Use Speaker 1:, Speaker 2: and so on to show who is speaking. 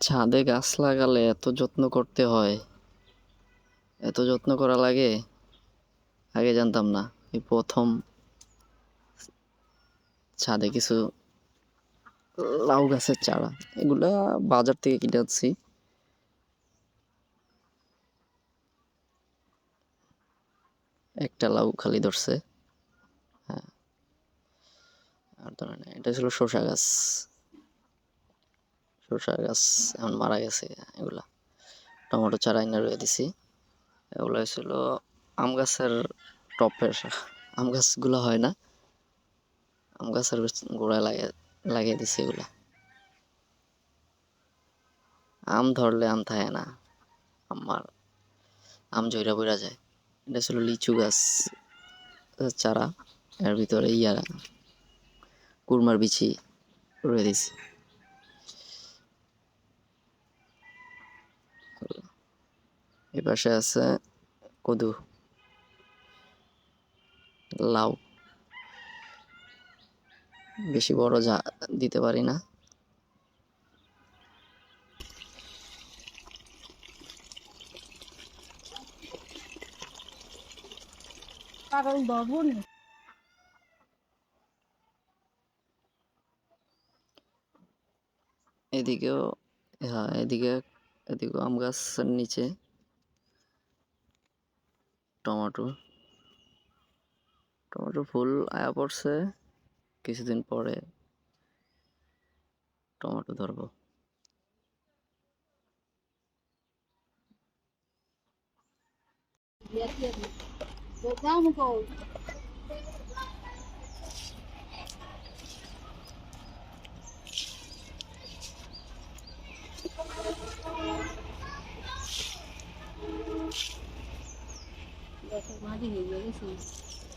Speaker 1: ছাদে গাছ লাগালে এত যত্ন করতে হয়? এত যত্ন করা লাগে? আগে জানতাম না, এই প্রথম ছাদে কিছু লাউ গাছের চারা, এগুলা বাজার থেকে কিনে আনছি। একটা লাউ খালি ধরছে। হ্যাঁ। আর ধরে এটা ছিল শসা গাছ। শসা গাছ এখন মারা গেছে, এগুলা। টমেটো চারা এনে রয়ে দিছি। এগুলো ছিল আম গাছের টপের আম গাছগুলো হয় না। আম গাছের গোড়ায় লাগিয়ে লাগিয়ে দিছি এগুলা। আম ধরলে আম থাকে না। আমার আম জয়রা বইরা যায়। এটা ছিল লিচু গাছ চারা। এর ভিতরে ইয়া কুরমার বিচি রয়ে দিছি এই পাশে আছে কদু লাউ বেশি বড় যা দিতে পারি না
Speaker 2: বাবুন
Speaker 1: এদিকেও হ্যাঁ এদিকে এদিকেও আম গাছের নিচে টমেটো। টমেটো ফুল আয়া পড়ছে কিছুদিন পরে টমেটো ধরবো।
Speaker 2: দাম কও দেখো মাঝি হয়ে গেছে